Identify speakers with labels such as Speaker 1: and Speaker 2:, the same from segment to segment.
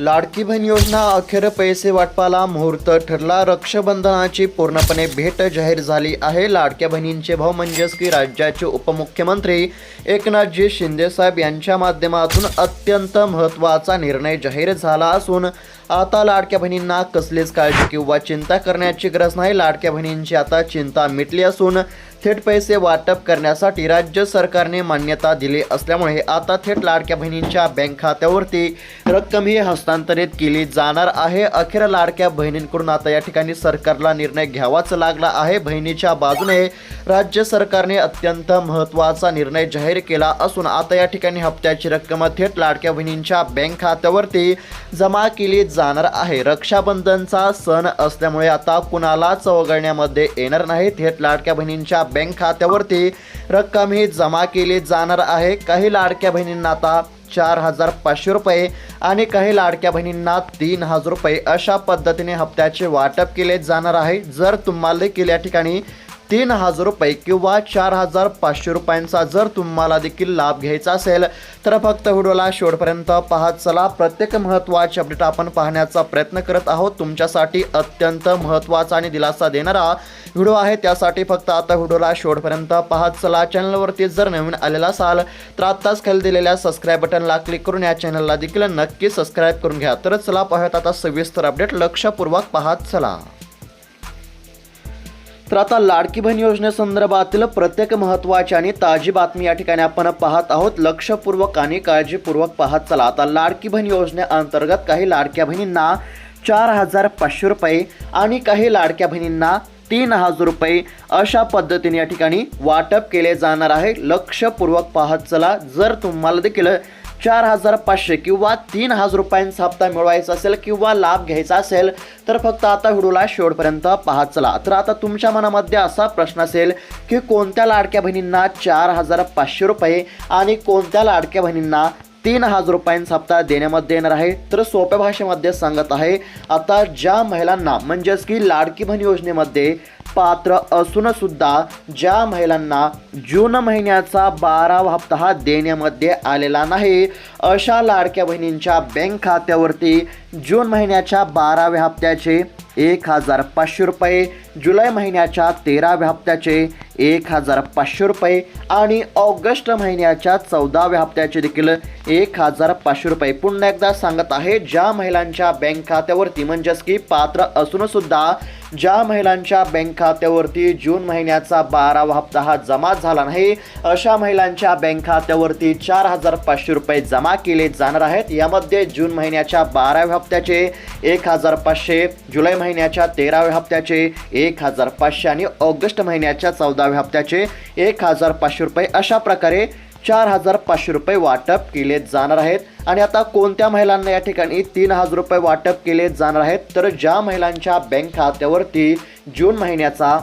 Speaker 1: लाडकी बहीण योजना अखेर पैसे वाटपाला मुहूर्त ठरला. रक्षाबंधनाची पूर्णपणे भेट जाहीर झाली आहे. लाडक्या बहिणींचे भाऊ म्हणजेच की राज्याचे उपमुख्यमंत्री एकनाथजी शिंदेसाहेब यांच्या माध्यमातून अत्यंत महत्त्वाचा निर्णय जाहीर झाला असून आता लाडक्या बहिणींना कसलीच काळजी किंवा चिंता करण्याची गरज नाही. लाडक्या बहिणींची आता चिंता मिटली असून थेट पैसे वाटप करण्यासाठी राज्य सरकारने मान्यता दिली असल्यामुळे आता थेट लाडक्या बहिणींच्या बँक खात्यावरती रक्कम ही हस्तांतरित केली जाणार आहे. अखेर लाडक्या बहिणींकडून आता या ठिकाणी सरकारला निर्णय घ्यावाच लागला आहे. बहिणीच्या बाजूने राज्य सरकारने अत्यंत महत्त्वाचा निर्णय जाहीर केला असून आता या ठिकाणी हप्त्याची रक्कम थेट लाडक्या बहिणींच्या बँक खात्यावरती जमा केली जाणार आहे. रक्षाबंधनचा सण असल्यामुळे आता कुणालाच वगळण्यामध्ये येणार नाही. थेट लाडक्या बहिणींच्या बँक खात्यावरती रक्कम ही जमा केली जाणार आहे. काही लाडक्या बहिणींना आता चार हजार पाचशे रुपये आणि काही लाडक्या बहिणींना तीन हजार रुपये अशा पद्धतीने हप्त्याचे वाटप केले जाणार आहे. जर तुम्हाला देखील या ठिकाणी तीन हजार रुपये किंवा चार हजार पाचशे रुपयांचा जर तुम्हाला देखील लाभ घ्यायचा असेल तर फक्त व्हिडिओला शेवटपर्यंत पाहत चला. प्रत्येक महत्त्वाचे अपडेट आपण पाहण्याचा प्रयत्न करत आहोत. तुमच्यासाठी अत्यंत महत्त्वाचा आणि दिलासा देणारा व्हिडिओ आहे. त्यासाठी फक्त आता व्हिडिओला शेवटपर्यंत पाहत चला. चॅनलवरती जर नवीन आलेला असाल तर आत्ताच खाली दिलेल्या सबस्क्राईब बटनला क्लिक करून या चॅनलला देखील नक्की सबस्क्राईब करून घ्या. तर चला पाहत आता सविस्तर अपडेट लक्षपूर्वक पाहत चला. तर आता लाडकी बहीण योजनेसंदर्भातील प्रत्येक महत्त्वाची आणि ताजी बातमी या ठिकाणी आपण पाहत आहोत. लक्षपूर्वक आणि काळजीपूर्वक पाहत चला. आता लाडकी बहीण योजनेअंतर्गत काही लाडक्या बहिणींना चार हजार पाचशे रुपये आणि काही लाडक्या बहिणींना तीन हजार रुपये अशा पद्धतीने या ठिकाणी वाटप केले जाणार आहे. लक्षपूर्वक पाहत चला. जर तुम्हाला देखील चार हजार पाचशे किंवा तीन हजार रुपयांचा हप्ता मिळवायचा असेल किंवा लाभ घ्यायचा असेल तर फक्त आता व्हिडिओला शेवटपर्यंत पाहत चला तर आता तुमच्या मनामध्ये असा प्रश्न असेल की कोणत्या लाडक्या बहिणींना चार हजार पाचशे रुपये आणि कोणत्या लाडक्या बहिणींना तीन हजार रुपयांचा हप्ता देण्यामध्ये येणार आहे? तर सोप्या भाषेमध्ये सांगत आहे आता ज्या महिलांना म्हणजेच की लाडकी बहीण योजनेमध्ये पात्र असून सुद्धा ज्या महिलांना जून महिन्याचा बारावा हप्ता हा देण्यामध्ये आलेला नाही अशा लाडक्या बहिणींच्या बँक खात्यावरती जून महिन्याच्या बाराव्या हप्त्याचे एक हजार पाचशे रुपये जुलै महिन्याच्या तेराव्या हप्त्याचे एक हजार पाचशे रुपये आणि ऑगस्ट महिन्याच्या चौदाव्या हप्त्याचे देखील एक हजार पाचशे रुपये. पुन्हा एकदा सांगत आहे ज्या महिलांच्या बँक खात्यावरती म्हणजेच की पात्र असूनसुद्धा ज्या महिलांच्या बँक खात्यावरती जून महिन्याचा बारावा हप्ता हा जमा झाला नाही अशा महिलांच्या बँक खात्यावरती चार हजार पाचशे रुपये जमा केले जाणार आहेत. यामध्ये जून महिन्याच्या बाराव्या हप्त्याचे एक हजार पाचशे जुलै महिन्याच्या तेराव्या हप्त्याचे एक हजार पाचशे आणि ऑगस्ट महिन्याच्या चौदाव्या हप्त्याचे एक हजार पाचशे रुपये. अशा प्रकारे चार हजार पाचशे रुपये वाटप केले जाणार आहेत. आणि आता कोणत्या महिलांना या ठिकाणी तीन हजार रुपये वाटप केले जाणार आहेत? तर ज्या महिलांच्या बँक खात्यावरती जून महिन्याचा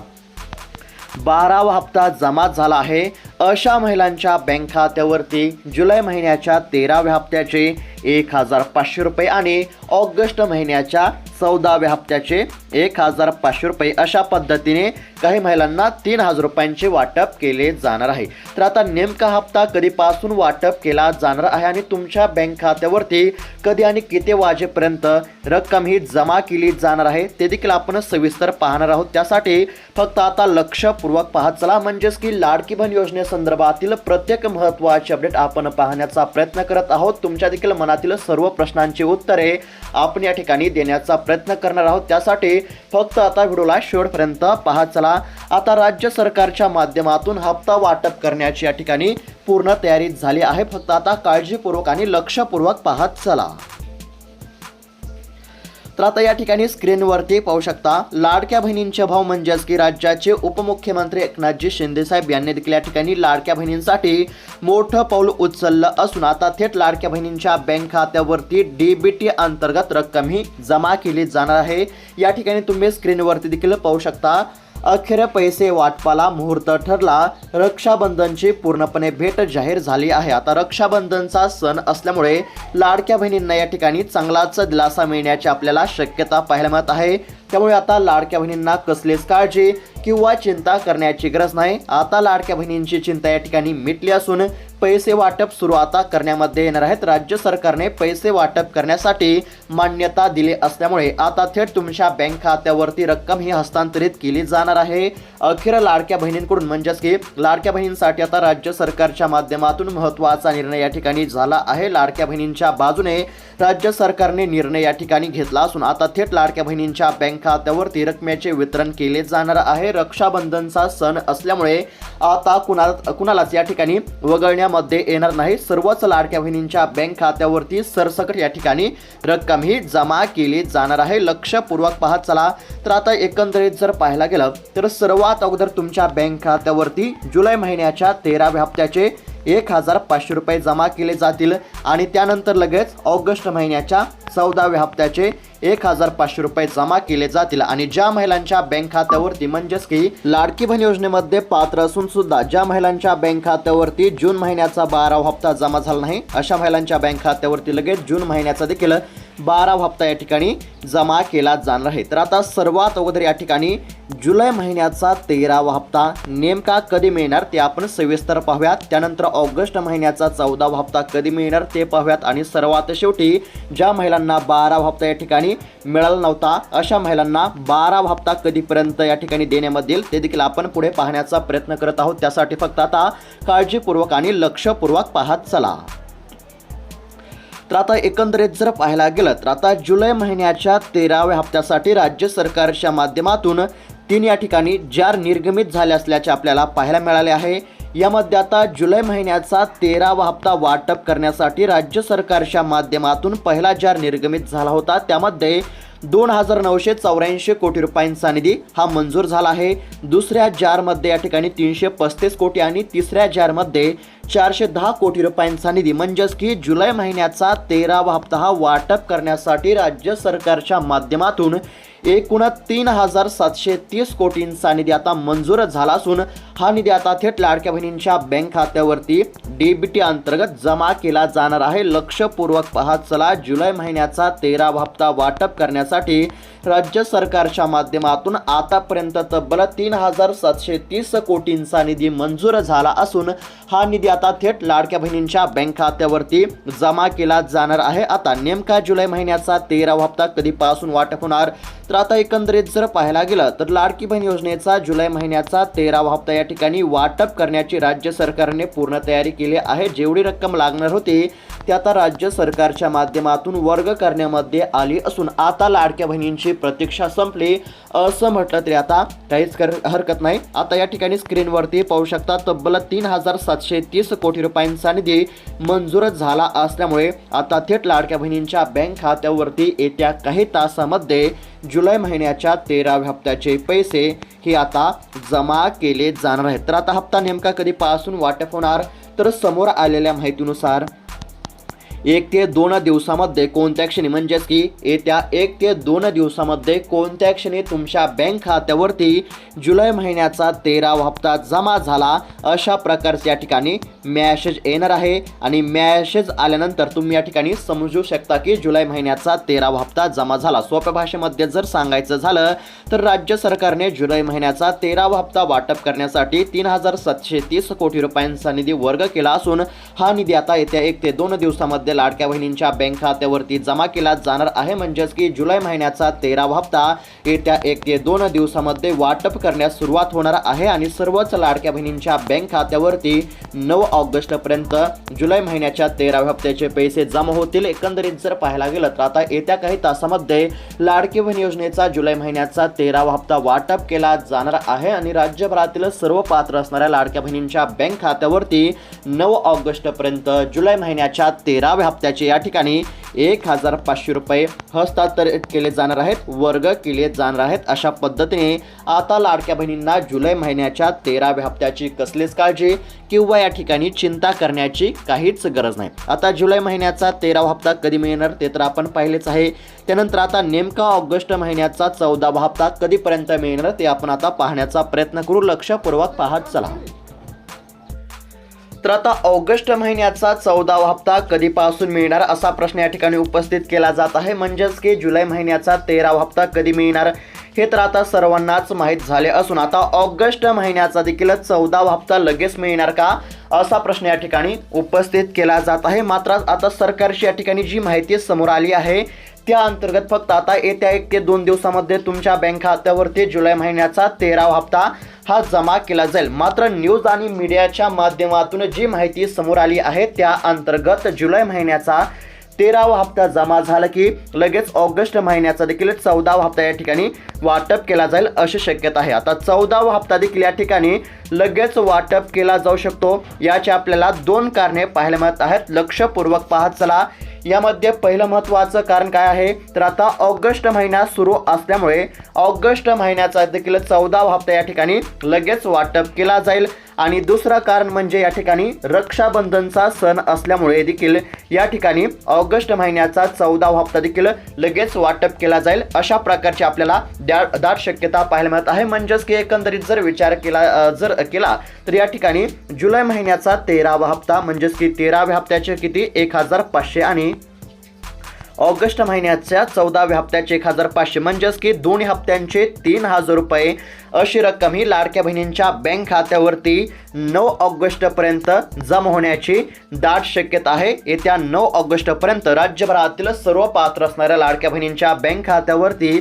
Speaker 1: बारावा हप्ता जमा झाला आहे अशा महिलांच्या बँक खात्यावरती जुलै महिन्याच्या तेराव्या हप्त्याचे एक हजार पाचशे रुपये आणि ऑगस्ट महिन्याच्या चौदाव्या हप्त्याचे एक हजार पाचशे रुपये अशा पद्धतीने काही महिलांना तीन हजार रुपयांचे वाटप केले जाणार आहे. तर आता नेमका हप्ता कधीपासून वाटप केला जाणार आहे आणि तुमच्या बँक खात्यावरती कधी आणि किती वाजेपर्यंत रक्कम ही जमा केली जाणार आहे ते देखील आपण सविस्तर पाहणार आहोत. त्यासाठी फक्त आता लक्षपूर्वक पाहत चला. म्हणजेच की लाडकी योजने संदर्भातील प्रत्येक महत्त्वाचे अपडेट आपण पाहण्याचा प्रयत्न करत आहोत. तुमच्या देखील मनातील सर्व प्रश्नांची उत्तरे आपण या ठिकाणी देण्याचा प्रयत्न करणार आहोत. त्यासाठी फक्त आता व्हिडिओला शेवटपर्यंत पाहत चला. आता राज्य सरकारच्या माध्यमातून हप्ता वाटप करण्याची या ठिकाणी पूर्ण तयारी झाली आहे. फक्त आता काळजीपूर्वक आणि लक्षपूर्वक पाहत चला. तर आता या ठिकाणी स्क्रीनवरती पाहू शकता लाडक्या बहिणींचे भाव म्हणजेच की राज्याचे उपमुख्यमंत्री एकनाथजी शिंदेसाहेब यांनी देखील या ठिकाणी लाडक्या बहिणींसाठी मोठं पाऊल उचललं असून आता थेट लाडक्या बहिणींच्या बँक खात्यावरती डीबीटी अंतर्गत रक्कम ही जमा केली जाणार आहे. या ठिकाणी तुम्ही स्क्रीनवरती देखील पाहू शकता अखेर पैसे वाटपाला मुहूर्त ठरला. रक्षाबंधनची पूर्णपणे भेट जाहीर झाली आहे. आता रक्षाबंधनचा सण असल्यामुळे लाडक्या बहिणींना या ठिकाणी चांगलाच दिलासा मिळण्याची आपल्याला शक्यता पाहायला मिळत आहे. त्यामुळे आता लाडक्या बहिणींना कसलीच काळजी किंवा चिंता करण्याची गरज नाही. आता लाडक्या बहिणींची चिंता या ठिकाणी मिटली असून पैसे वाटप सुरू आता करण्यामध्ये येणार आहेत. राज्य सरकारने पैसे वाटप करण्यासाठी मान्यता दिली असल्यामुळे आता थेट तुमच्या बँक खात्यावरती रक्कम ही हस्तांतरित केली जाणार आहे. अखेर लाडक्या बहिणींकडून म्हणजेच की लाडक्या बहिणींसाठी आता राज्य सरकारच्या माध्यमातून महत्त्वाचा निर्णय या ठिकाणी झाला आहे. लाडक्या बहिणींच्या बाजूने राज्य सरकारने निर्णय या ठिकाणी घेतला असून आता थेट लाडक्या बहिणींच्या बँक खात्यावरती रकमेचे वितरण केले जाणार आहे. रक्षाबंधनचा सण असल्यामुळे आता कुणा कुणालाच या ठिकाणी वगळण्यामध्ये येणार नाही. सर्वच लाडक्या बहिणींच्या बँक खात्यावरती सरसकट या ठिकाणी रक्कम ही जमा केली जाणार आहे. लक्षपूर्वक पाहत चला तर आता एकंदरीत जर पाहायला गेलं तर सर्वात अगोदर तुमच्या बँक खात्यावरती जुलै महिन्याच्या तेराव्या हप्त्याचे एक हजार पाचशे रुपये जमा केले जातील आणि त्यानंतर लगेच ऑगस्ट महिन्याच्या चौदाव्या हप्त्याचे एक हजार पाचशे रुपये जमा केले जातील. आणि ज्या महिलांच्या बँक खात्यावरती म्हणजेच की लाडकी बहीण योजनेमध्ये पात्र असून सुद्धा ज्या महिलांच्या बँक खात्यावरती जून महिन्याचा बारावा हप्ता जमा झाला नाही अशा महिलांच्या बँक खात्यावरती लगेच जून महिन्याचा देखील बारा हप्ता या ठिकाणी जमा केला जाणार आहे. तर आता सर्वात अगोदर या ठिकाणी जुलै महिन्याचा तेरावा हप्ता नेमका कधी मिळणार ते आपण सविस्तर पाहूयात. त्यानंतर ऑगस्ट महिन्याचा चौदावा हप्ता कधी मिळणार ते पाहूयात. आणि सर्वात शेवटी ज्या महिलांना बारावा हप्ता या ठिकाणी मिळाला नव्हता अशा महिलांना बारावा हप्ता कधीपर्यंत या ठिकाणी देण्यामध्ये येईल ते देखील आपण पुढे पाहण्याचा प्रयत्न करत आहोत. त्यासाठी फक्त आता काळजीपूर्वक आणि लक्षपूर्वक पाहत चला. तर आता एकंदरीत जर पाहायला गेलं तर आता जुलै महिन्याच्या तेराव्या हप्त्यासाठी राज्य सरकारच्या माध्यमातून तीन या ठिकाणी जार निर्गमित झाले असल्याचे आपल्याला पाहायला मिळाले आहे. यामध्ये आता जुलै महिन्याचा तेरावा हप्ता वाटप करण्यासाठी राज्य सरकारच्या माध्यमातून पहिला जार निर्गमित झाला होता. त्यामध्ये दोन हजार नऊशे चौऱ्याऐंशी कोटी रुपयांचा निधी हा मंजूर झाला आहे. दुसऱ्या जारमध्ये या ठिकाणी तीनशे पस्तीस कोटी आणि तिसऱ्या जारमध्ये चारशे दहा कोटी रुपयांचा निधी. म्हणजेच की जुलै महिन्याचा तेरावा हप्ता हा वाटप करण्यासाठी राज्य सरकारच्या माध्यमातून एकूण तीन हजार सातशे तीस कोटींचा निधी आता मंजूर झाला असून हा निधी आता थेट लाडक्या बहिणींच्या बँक खात्यावरती डीबीटी अंतर्गत जमा केला जाणार आहे. लक्षपूर्वक पाहत चला जुलै महिन्याचा तेरावा हप्ता वाटप करण्यासाठी राज्य सरकारच्या माध्यमातून आतापर्यंत तब्बल तीन हजार सातशे तीस कोटींचा निधी मंजूर झाला असून हा निधी आता थेट लाडक्या बहिणींच्या बँक खात्यावरती जमा केला जाणार आहे. आता नेमका जुलै महिन्याचा तेरावा हप्ता कधीपासून वाटप होणार? तर आता एकंदरीत जर पाहायला गेलं तर लाडकी बहीण योजनेचा जुलै महिन्याचा तेरावा हप्ता या ठिकाणी वाटप करण्याची राज्य सरकारने पूर्ण तयारी केली आहे. जेवढी रक्कम लागणार होती ती आता राज्य सरकारच्या माध्यमातून वर्ग करण्यामध्ये आली असून आता लाडक्या बहिणींची प्रतीक्षा संपली असं म्हटलं तरी आता काहीच कर हरकत नाही. आता या ठिकाणी स्क्रीनवरती पाहू शकता तब्बल तीन हजार सातशे तीस कोटी रुपयांचा निधी मंजूर झाला असल्यामुळे आता थेट लाडक्या बहिणींच्या बँक खात्यावरती येत्या काही तासामध्ये जुलै महिन्याच्या तेराव्या हप्त्याचे पैसे हे आता जमा केले जाणार आहेत. तर आता हप्ता नेमका कधीपासून वाटप होणार? तर समोर आलेल्या माहितीनुसार एक ते दोन दिवसामध्ये कोणत्या क्षणी? म्हणजेच की येत्या एक ते दोन दिवसामध्ये कोणत्या क्षणी तुमच्या बँक खात्यावरती जुलै महिन्याचा तेरावा हप्ता जमा झाला? अशा प्रकारचे या ठिकाणी मॅसेज येणार आहे. आणि मॅसेज आल्यानंतर तुम्ही या ठिकाणी समजू शकता की जुलै महिन्याचा तेरावा हप्ता जमा झाला. सोप्या भाषेमध्ये जर सांगायचं झालं तर राज्य सरकारने जुलै महिन्याचा तेरावा हप्ता वाटप करण्यासाठी तीन हजार सातशे तीस कोटी रुपयांचा निधी वर्ग केला असून हा निधी आता येत्या एक ते दोन दिवसामध्ये लाडक्या बहिणींच्या बँक खात्यावरती जमा केला जाणार आहे. म्हणजेच की जुलै महिन्याचा तेरावा हप्ता येत्या एक ते दोन दिवसामध्ये वाटप करण्यास सुरुवात होणार आहे आणि सर्वच लाडक्या बहिणींच्या बँक खात्यावरती नऊ ऑगस्टपर्यंत जुलै महिन्याच्या तेराव्या हप्त्याचे पैसे जमा होतील. एकंदरीत जर पाहायला गेलं तर आता येत्या काही तासामध्ये लाडकी बहीण योजनेचा जुलै महिन्याचा तेरावा हप्ता वाटप केला जाणार आहे आणि राज्यभरातील सर्व पात्र असणाऱ्या लाडक्या बहिणींच्या बँक खात्यावरती नऊ ऑगस्टपर्यंत जुलै महिन्याच्या तेरा तेराव्या हप्त्याचे या ठिकाणी एक हजार पाचशे रुपये हस्तांतरित केले जाणार आहेत वर्ग केले जाणार आहेत. अशा पद्धतीने आता लाडक्या बहिणींना जुलै महिन्याच्या तेराव्या हप्त्याची कसलीच काळजी किंवा या ठिकाणी चिंता करण्याची काहीच गरज नाही. आता जुलै महिन्याचा तेरावा हप्ता कधी मिळणार ते तर आपण पाहिलेच आहे. त्यानंतर आता नेमका ऑगस्ट महिन्याचा चौदावा हप्ता कधीपर्यंत मिळणार ते आपण आता पाहण्याचा प्रयत्न करू. लक्षपूर्वक पाहत चला. तर आता ऑगस्ट महिन्याचा चौदावा हप्ता कधीपासून मिळणार असा प्रश्न या ठिकाणी उपस्थित केला जात आहे. म्हणजेच की जुलै महिन्याचा तेरावा हप्ता कधी मिळणार हे तर आता सर्वांनाच माहीत झाले असून आता ऑगस्ट महिन्याचा देखील चौदावा हप्ता लगेच मिळणार का असा प्रश्न या ठिकाणी उपस्थित केला जात आहे. मात्र आता सरकारची या ठिकाणी जी माहिती समोर आली आहे त्या अंतर्गत फक्त आता येत्या एक ते दोन दिवसामध्ये तुमच्या बँक खात्यावरती जुलै महिन्याचा तेरावा हप्ता हा जमा केला जाईल. मात्र न्यूज आणि मीडियाच्या माध्यमातून जी माहिती समोर आली आहे त्या अंतर्गत जुलै महिन्याचा तेरावा हप्ता जमा झाला की लगेच ऑगस्ट महिन्याचा देखील चौदावा हप्ता या ठिकाणी वाटप केला जाईल अशी शक्यता आहे. आता चौदावा हप्ता देखील या ठिकाणी लगेच वाटप केला जाऊ शकतो. याची आपल्याला दोन कारणे पाहायला मिळत आहेत. लक्षपूर्वक पाहत चला. यामध्ये पहिलं महत्त्वाचं कारण काय आहे? तर आता ऑगस्ट महिना सुरू असल्यामुळे ऑगस्ट महिन्याचा देखील चौदावा हप्ता या ठिकाणी लगेच वाटप केला जाईल. आणि दुसरं कारण म्हणजे या ठिकाणी रक्षाबंधनचा सण असल्यामुळे देखील या ठिकाणी ऑगस्ट महिन्याचा चौदावा हप्ता देखील लगेच वाटप केला जाईल. अशा प्रकारची आपल्याला द्या दाट शक्यता पाहायला मिळत आहे. म्हणजेच की एकंदरीत जर विचार केला जर केला तर या ठिकाणी जुलै महिन्याचा तेरावा हप्ता म्हणजेच की तेराव्या हप्त्याचे किती? एक हजार पाचशे आणि ऑगस्ट महिन्याच्या चौदाव्या हप्त्याचे एक हजार पाचशे म्हणजेच की दोन हप्त्यांचे तीन हजार रुपये अशी रक्कम ही लाडक्या बहिणींच्या बँक खात्यावरती नऊ ऑगस्टपर्यंत जमा होण्याची दाट शक्यता आहे. येत्या नऊ ऑगस्टपर्यंत राज्यभरातील सर्व पात्र असणाऱ्या लाडक्या बहिणींच्या बँक खात्यावरती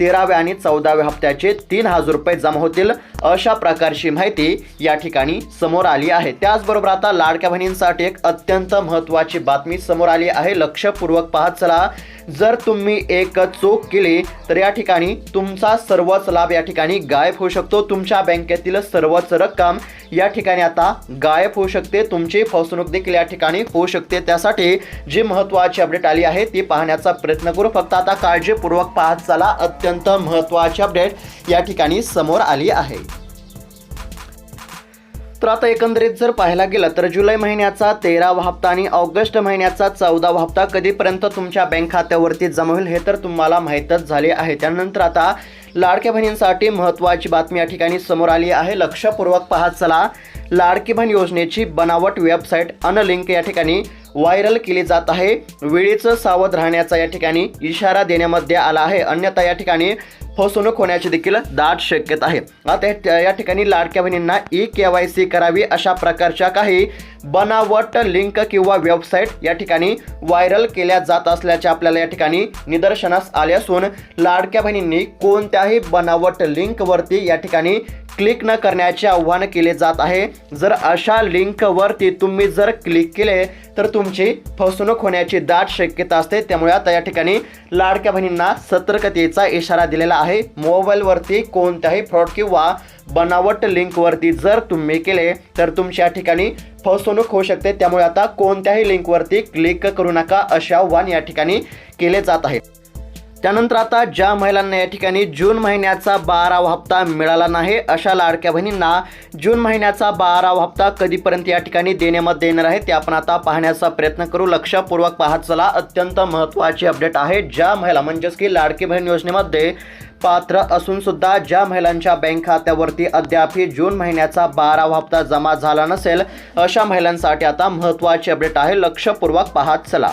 Speaker 1: तेराव्या आणि चौदाव्या हप्त्याचे तीन हजार रुपये जमा होतील अशा प्रकारची माहिती या ठिकाणी समोर आली आहे. त्याचबरोबर आता लाडक्या बहिणींसाठी एक अत्यंत महत्त्वाची बातमी समोर आली आहे. लक्षपूर्वक पाहत चला. जर तुम्ही एक चूक केली तर या ठिकाणी तुमचा सर्वच लाभ या ठिकाणी गायब होऊ शकतो. तुमच्या बँकेतील सर्वच रक्कम या ठिकाणी आता गायब होऊ शकते. तुमची फसवणूक देखील या ठिकाणी होऊ शकते. त्यासाठी जी महत्त्वाची अपडेट आली आहे ती पाहण्याचा प्रयत्न करू. फक्त आता काळजीपूर्वक पाहत चला. अत्यंत महत्त्वाची अपडेट या ठिकाणी समोर आली आहे. तर आता एकंदरीत जर पाहायला गेलं तर जुलै महिन्याचा तेरावा हप्ता आणि ऑगस्ट महिन्याचा चौदावा हप्ता कधीपर्यंत तुमच्या बँक खात्यावरती जमा होईल हे तर तुम्हाला माहीतच झाले आहे. त्यानंतर आता लाडक्या बहिणींसाठी महत्त्वाची बातमी या ठिकाणी समोर आली आहे. लक्षपूर्वक पाहत चला. लाडकी बहीण योजनेची बनावट वेबसाईट अनलिंक या ठिकाणी व्हायरल केली जात आहे. वेळेचं सावध राहण्याचा या ठिकाणी इशारा देण्यामध्ये आला आहे. अन्यथा या ठिकाणी फसवणूक होण्याची देखील दाट शक्यता आहे. आता या- या ठिकाणी लाडक्या बहिणींना ई के वाय सी करावी अशा प्रकारच्या काही बनावट लिंक किंवा वेबसाईट या ठिकाणी व्हायरल केल्या जात असल्याचे आपल्याला या ठिकाणी निदर्शनास आले असून लाडक्या बहिणींनी कोणत्याही बनावट लिंकवरती या ठिकाणी क्लिक न करण्याचे आव्हान केले जात आहे. जर अशा लिंकवरती तुम्ही जर क्लिक केले तर तुमची फसवणूक होण्याची दाट शक्यता असते. त्यामुळे आता या ठिकाणी लाडक्या बहिणींना सतर्कतेचा इशारा दिलेला आहे. मोबाईलवरती कोणत्याही फ्रॉड किंवा बनावट लिंकवरती जर तुम्ही केले तर तुमच्या या ठिकाणी फसवणूक होऊ शकते. त्यामुळे आता कोणत्याही लिंकवरती क्लिक करू नका असे आव्हान या ठिकाणी केले जात आहे. त्यानंतर आता ज्या महिलांना या ठिकाणी जून महिन्याचा बारावा हप्ता मिळाला नाही अशा लाडक्या बहिणींना जून महिन्याचा बारावा हप्ता कधीपर्यंत या ठिकाणी देण्यामध्ये येणार आहे ते आपण आता पाहण्याचा प्रयत्न करू. लक्षपूर्वक पाहत चला. अत्यंत महत्त्वाची अपडेट आहे ज्या महिला म्हणजेच की लाडकी बहीण योजनेमध्ये पात्र असून सुद्धा ज्या महिलांच्या बँक खात्यावरती अद्यापही जून महिन्याचा बारावा हप्ता जमा झाला नसेल अशा महिलांसाठी आता महत्त्वाची अपडेट आहे. लक्षपूर्वक पाहत चला.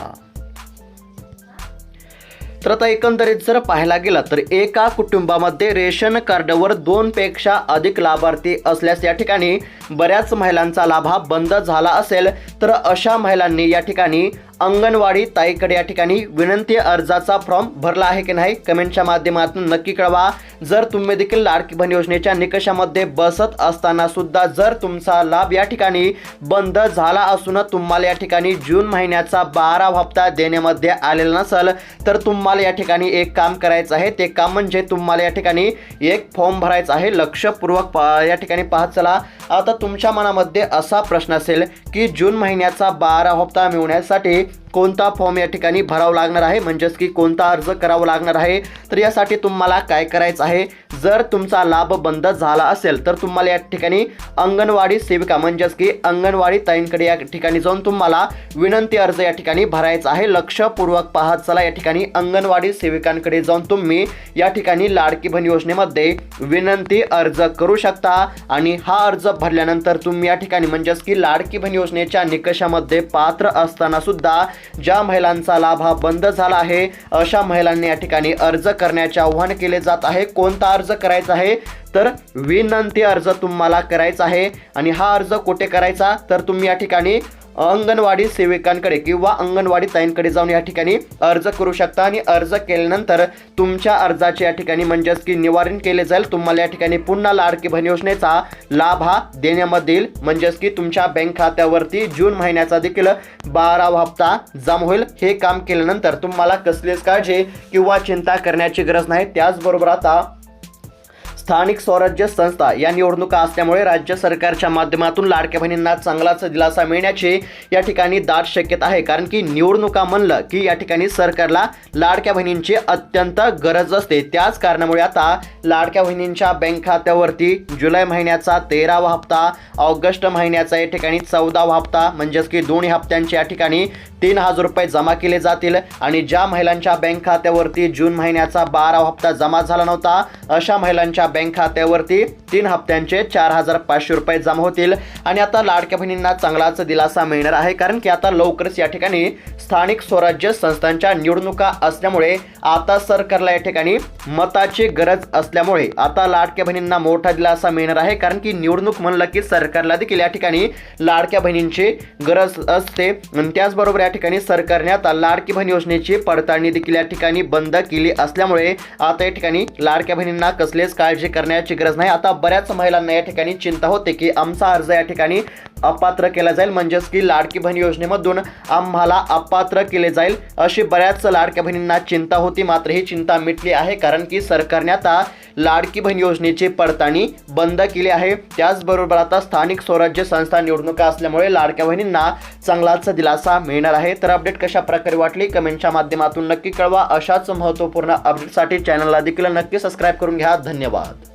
Speaker 1: तर आता एकंदरीत जर पाहायला गेला तर एका कुटुंबामध्ये रेशन कार्डवर दोनपेक्षा अधिक लाभार्थी असल्यास या ठिकाणी बऱ्याच महिलांचा लाभ हा बंद झाला असेल तर अशा महिलांनी या ठिकाणी अंगणवाडी ताईकडे या ठिकाणी विनंती अर्जाचा फॉर्म भरला आहे की नाही कमेंटच्या माध्यमातून नक्की कळवा. जर तुम्ही देखील लाडकी बहीण योजनेच्या निकषामध्ये बसत असताना सुद्धा जर तुमचा लाभ या ठिकाणी बंद झाला असून तुम्हाला या ठिकाणी जून महिन्याचा बारा हप्ता देण्यामध्ये आलेला नसेल तर तुम्हाला या ठिकाणी एक काम करायचं आहे. ते काम म्हणजे तुम्हाला या ठिकाणी एक फॉर्म भरायचा आहे. लक्षपूर्वक या ठिकाणी पाहत चला. आता तुमच्या मनामध्ये असा प्रश्न असेल की जून महिन्याचा बारा हप्ता मिळवण्यासाठी like, कोणता फॉर्म या ठिकाणी भरावा लागणार आहे? म्हणजेच की कोणता अर्ज करावा लागणार आहे? तर यासाठी तुम्हाला काय करायचं आहे? जर तुमचा लाभ बंद झाला असेल तर तुम्हाला या ठिकाणी अंगणवाडी सेविका म्हणजेच की अंगणवाडी ताईंकडे या ठिकाणी जाऊन तुम्हाला विनंती अर्ज या ठिकाणी भरायचा आहे. लक्षपूर्वक पाहत चला या ठिकाणी अंगणवाडी सेविकांकडे जाऊन तुम्ही या ठिकाणी लाडकी बहीण योजनेमध्ये विनंती अर्ज करू शकता आणि हा अर्ज भरल्यानंतर तुम्ही या ठिकाणी म्हणजेच की लाडकी बहीण योजनेच्या निकषामध्ये पात्र असताना सुद्धा ज्या महिलांचा लाभ हा बंद झाला आहे अशा महिलांनी या ठिकाणी अर्ज करण्याचे आव्हान केले जात आहे. कोणता अर्ज करायचा आहे? तर विनंती अर्ज तुम्हाला करायचा आहे. आणि हा अर्ज कुठे करायचा? तर तुम्ही या ठिकाणी अंगणवाडी सेविकांकडे किंवा अंगणवाडी ताईंकडे जाऊन या ठिकाणी अर्ज करू शकता आणि अर्ज केल्यानंतर तुमच्या अर्जाचे या ठिकाणी म्हणजेच की निवारण केले जाईल. तुम्हाला या ठिकाणी पुन्हा लाडकी बहीण योजनेचा लाभ हा देण्यामध्ये येईल म्हणजेच की तुमच्या बँक खात्यावरती जून महिन्याचा देखील बारावा हप्ता जमा होईल. हे काम केल्यानंतर तुम्हाला कसलीच काळजी किंवा चिंता करण्याची गरज नाही. त्याचबरोबर आता स्थानिक स्वराज्य संस्था या निवडणुका असल्यामुळे राज्य सरकारच्या माध्यमातून लाडक्या बहिणींना चांगलाच दिलासा मिळण्याची या ठिकाणी दाट शक्यता आहे. कारण की निवडणुका म्हणलं की या ठिकाणी सरकारला लाडक्या बहिणींची अत्यंत गरज असते. त्याच कारणामुळे आता लाडक्या बहिणींच्या बँक खात्यावरती जुलै महिन्याचा तेरावा हप्ता ऑगस्ट महिन्याचा या ठिकाणी चौदावा हप्ता म्हणजेच की दोन्ही हप्त्यांचे या ठिकाणी तीन हजार रुपये जमा केले जातील. आणि ज्या महिलांच्या बँक खात्यावरती जून महिन्याचा बारावा हप्ता जमा झाला नव्हता अशा महिलांच्या बँक खात्यावरती तीन हप्त्यांचे चार हजार पाचशे रुपये जमा होतील. आणि आता लाडक्या बहिणींना चांगलाच दिलासा मिळणार आहे कारण की आता लवकरच या ठिकाणी स्थानिक स्वराज्य संस्थांच्या निवडणुका असल्यामुळे आता सरकारला या ठिकाणी मताची गरज असल्यामुळे आता लाडक्या बहिणींना मोठा दिलासा मिळणार आहे कारण की निवडणूक म्हणलं की सरकारला देखील या ठिकाणी लाडक्या बहिणींची गरज असते. आणि त्याचबरोबर या ठिकाणी सरकारने आता लाडकी बहीण योजनेची पडताळणी देखील या ठिकाणी बंद केली असल्यामुळे आता या ठिकाणी लाडक्या बहिणी महिलांना कसलेच काळजी करण्याची गरज नाही. आता बऱ्याच महिलांना या ठिकाणी चिंता होते की आमचा अर्ज या ठिकाणी अपात्र केला जाईल. म्हणजेच की लाडकी बहीण योजनेमधून आम्हाला अपात्र केले जाईल अशी बऱ्याच लाडक्या बहिणींना चिंता होती. मात्र ही चिंता मिटली आहे कारण की सरकारने आता लाडकी बहीण योजनेची पडताळणी बंद केली आहे. त्याचबरोबर आता स्थानिक स्वराज्य संस्था निवडणुका असल्यामुळे लाडक्या बहिणींना चांगलाच दिलासा मिळणार आहे. तर अपडेट कशा प्रकारे वाटली? कमेंटच्या माध्यमातून नक्की कळवा. अशाच महत्त्वपूर्ण अपडेटसाठी चॅनलला देखील नक्की सबस्क्राईब करून घ्या. धन्यवाद.